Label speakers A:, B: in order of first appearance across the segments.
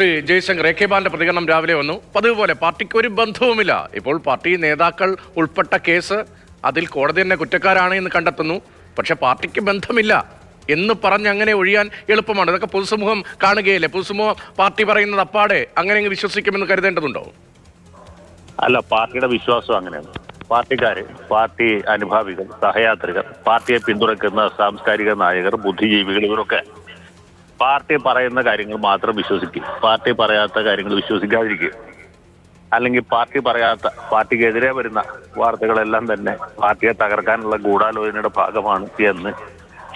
A: Shri Jaishankar A K ബാലിന്റെ പ്രതികരണം രാവിലെ വന്നു. പതിവുപോലെ പാർട്ടിക്ക് ഒരു ബന്ധവുമില്ല. ഇപ്പോൾ പാർട്ടി നേതാക്കൾ ഉൾപ്പെട്ട കേസ് അതിൽ കോടതി തന്നെ കുറ്റക്കാരാണ് എന്ന് കണ്ടെത്തുന്നു. പക്ഷെ പാർട്ടിക്ക് ബന്ധമില്ല എന്ന് പറഞ്ഞ് അങ്ങനെ ഒഴിയാൻ എളുപ്പമാണ്. ഇതൊക്കെ പൊതുസമൂഹം കാണുകയില്ലേ? പൊതുസമൂഹം പാർട്ടി പറയുന്നത് അപ്പാടെ അങ്ങനെ അങ്ങ് വിശ്വസിക്കുമെന്ന് കരുതേണ്ടതുണ്ടോ?
B: അല്ല പാർട്ടിയുടെ വിശ്വാസം അങ്ങനെയാണ്. പാർട്ടിക്കാര് പാർട്ടി അനുഭാവികൾ സഹയാത്രികർ പാർട്ടിയെ പിന്തുണയ്ക്കുന്ന സാംസ്കാരിക നായകർ ബുദ്ധിജീവികൾ ഇവരൊക്കെ പാർട്ടി പറയുന്ന കാര്യങ്ങൾ മാത്രം വിശ്വസിക്കും പാർട്ടി പറയാത്ത കാര്യങ്ങൾ വിശ്വസിക്കാതിരിക്കും അല്ലെങ്കിൽ പാർട്ടി പറയാത്ത പാർട്ടിക്കെതിരെ വരുന്ന വാർത്തകളെല്ലാം തന്നെ പാർട്ടിയെ തകർക്കാനുള്ള ഗൂഢാലോചനയുടെ ഭാഗമാണ് എന്ന്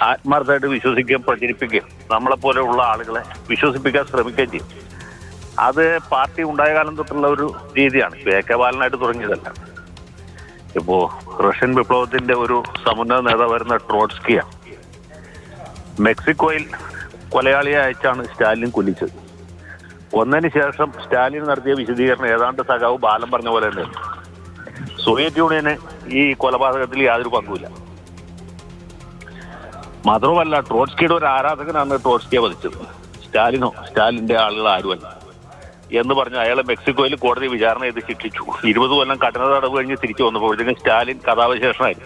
B: ആത്മാർത്ഥമായിട്ട് വിശ്വസിക്കുകയും പ്രചരിപ്പിക്കുകയും നമ്മളെപ്പോലെയുള്ള ആളുകളെ വിശ്വസിപ്പിക്കാൻ ശ്രമിക്കുകയും ചെയ്യും. അത് പാർട്ടി ഉണ്ടായ കാലം തൊട്ടുള്ള ഒരു രീതിയാണ്. ഇപ്പൊ എ കെ ബാലനായിട്ട് തുടങ്ങിയതല്ല. ഇപ്പോ റഷ്യൻ വിപ്ലവത്തിന്റെ ഒരു സമുന്നത നേതാവായിരുന്ന ട്രോട്സ്കിയാണ്. മെക്സിക്കോയിൽ കൊലയാളിയെ അയച്ചാണ് സ്റ്റാലിൻ കൊല്ലിച്ചത് ഒന്നിന് ശേഷം സ്റ്റാലിൻ നടത്തിയ വിശദീകരണം ഏതാണ്ട് സഖാവ് ബാലം പറഞ്ഞ പോലെ തന്നെ. സോവിയറ്റ് യൂണിയന് ഈ കൊലപാതകത്തിൽ യാതൊരു പങ്കുമില്ല. മാത്രവുമല്ല ട്രോട്സ്കിയുടെ ഒരു ആരാധകനാണ് ട്രോട്സ്കിയെ വധിച്ചത്. സ്റ്റാലിനോ സ്റ്റാലിന്റെ ആളുകൾ ആരുമല്ല. എന്ന് പറഞ്ഞ് അയാളെ മെക്സിക്കോയിൽ കോടതി വിചാരണ ചെയ്ത് ശിക്ഷിച്ചു. ഇരുപത് കൊല്ലം കഠിന തടവ് കഴിഞ്ഞ് തിരിച്ചു വന്നപ്പോഴത്തേക്കും സ്റ്റാലിൻ കഥാവശേഷനായി.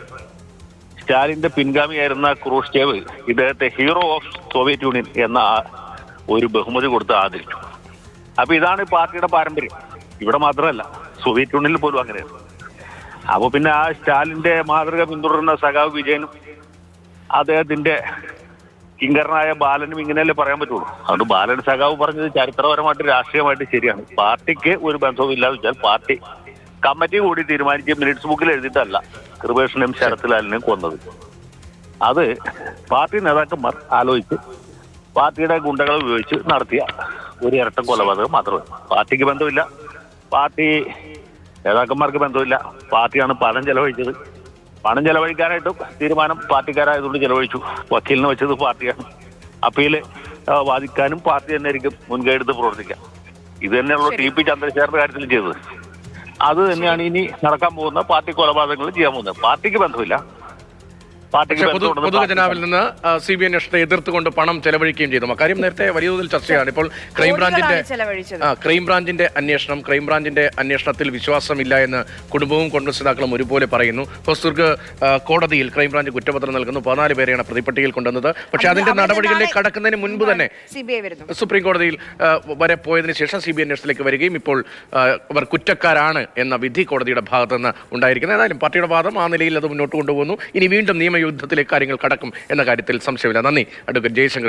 B: സ്റ്റാലിന്റെ പിൻഗാമിയായിരുന്ന ക്രൂഷ്ചേവ് ഇദ്ദേഹത്തെ ഹീറോ ഓഫ് സോവിയറ്റ് യൂണിയൻ എന്ന ഒരു ബഹുമതി കൊടുത്ത് ആദരിച്ചു. അപ്പൊ ഇതാണ് പാർട്ടിയുടെ പാരമ്പര്യം. ഇവിടെ മാത്രമല്ല സോവിയറ്റ് യൂണിയനിൽ പോലും അങ്ങനെയാണ്. അപ്പൊ പിന്നെ ആ സ്റ്റാലിന്റെ മാതൃക പിന്തുടരുന്ന സഖാവ് വിജയനും അദ്ദേഹത്തിന്റെ കിങ്കരനായ ബാലനും ഇങ്ങനെയല്ലേ പറയാൻ പറ്റുള്ളൂ. അതുകൊണ്ട് ബാലൻ സഖാവ് പറഞ്ഞത് ചരിത്രപരമായിട്ട് രാഷ്ട്രീയമായിട്ട് ശരിയാണ്. പാർട്ടിക്ക് ഒരു ബന്ധവും ഇല്ലാതെ വെച്ചാൽ പാർട്ടി കമ്മിറ്റി കൂടി തീരുമാനിച്ച് മിനിറ്റ്സ് ബുക്കിൽ എഴുതിയിട്ടല്ല. കൃപേഷനും ശരത്ലാലിനെയും കൊന്നത്. അത് പാർട്ടി നേതാക്കന്മാർ ആലോചിച്ച് പാർട്ടിയുടെ ഗുണ്ടകൾ ഉപയോഗിച്ച് നടത്തിയ ഒരു ഇരട്ട കൊലപാതകം മാത്രമേ പാർട്ടിക്ക് ബന്ധമില്ല. പാർട്ടി നേതാക്കന്മാർക്ക് ബന്ധമില്ല. പാർട്ടിയാണ് പണം ചെലവഴിച്ചത്. പണം ചെലവഴിക്കാനായിട്ട് തീരുമാനം പാർട്ടിക്കാരായതുകൊണ്ട് ചെലവഴിച്ചു. വക്കീലിനെ വെച്ചത് പാർട്ടിയാണ്. അപ്പീൽ വാദിക്കാനും പാർട്ടി തന്നെ ആയിരിക്കും മുൻകൈ എടുത്ത് പ്രവർത്തിക്കാം ഇത് തന്നെയുള്ള ടി പി ചന്ദ്രശേഖരന്റെ കാര്യത്തിൽ ചെയ്തത്. അത് തന്നെയാണ് ഇനി നടക്കാൻ പോകുന്ന പാർട്ടി കൊലപാതകങ്ങൾ ചെയ്യാൻ പോകുന്നത്. പാർട്ടിക്ക് ബന്ധമില്ല.
A: പൊതുഖജനാവിൽ നിന്ന് സി ബി അന്വേഷണത്തെ എതിർത്തുകൊണ്ട് പണം ചെലവഴിക്കുകയും ചെയ്തു. കാര്യം നേരത്തെ വലിയ തോതിൽ ചർച്ചയാണ്. ഇപ്പോൾ ക്രൈംബ്രാഞ്ചിന്റെ ക്രൈംബ്രാഞ്ചിന്റെ അന്വേഷണം ക്രൈംബ്രാഞ്ചിന്റെ അന്വേഷണത്തിൽ വിശ്വാസമില്ല എന്ന് കുടുംബവും കോൺഗ്രസ് നേതാക്കളും ഒരുപോലെ പറയുന്നു. ഹൊസ്ദുർഗ് ആ, കോടതിയിൽ ക്രൈംബ്രാഞ്ച് കുറ്റപത്രം നൽകുന്നു. പതിനാല് പേരെയാണ് പ്രതിപട്ടികയിൽ കൊണ്ടുവന്നത്. പക്ഷേ അതിന്റെ നടപടികളിലേക്ക് കടക്കുന്നതിന് മുൻപ് തന്നെ സുപ്രീം കോടതിയിൽ വരെ പോയതിനു ശേഷം സി ബി അന്വേഷണത്തിലേക്ക് വരികയും ഇപ്പോൾ അവർ കുറ്റക്കാരാണ് എന്ന വിധി കോടതിയുടെ ഭാഗത്തുനിന്ന് ഉണ്ടായിരിക്കുന്നത്. ഏതായാലും പാർട്ടിയുടെ വാദം ആ നിലയിൽ അത് മുന്നോട്ട് കൊണ്ടുപോകുന്നു. ഇനി വീണ്ടും നിയമയുദ്ധത്തിലേക്ക് കാര്യങ്ങൾ കടക്കും എന്ന കാര്യത്തിൽ സംശയമില്ല. നന്ദി. അഡ്വക്കേറ്റ് ജയശങ്കർ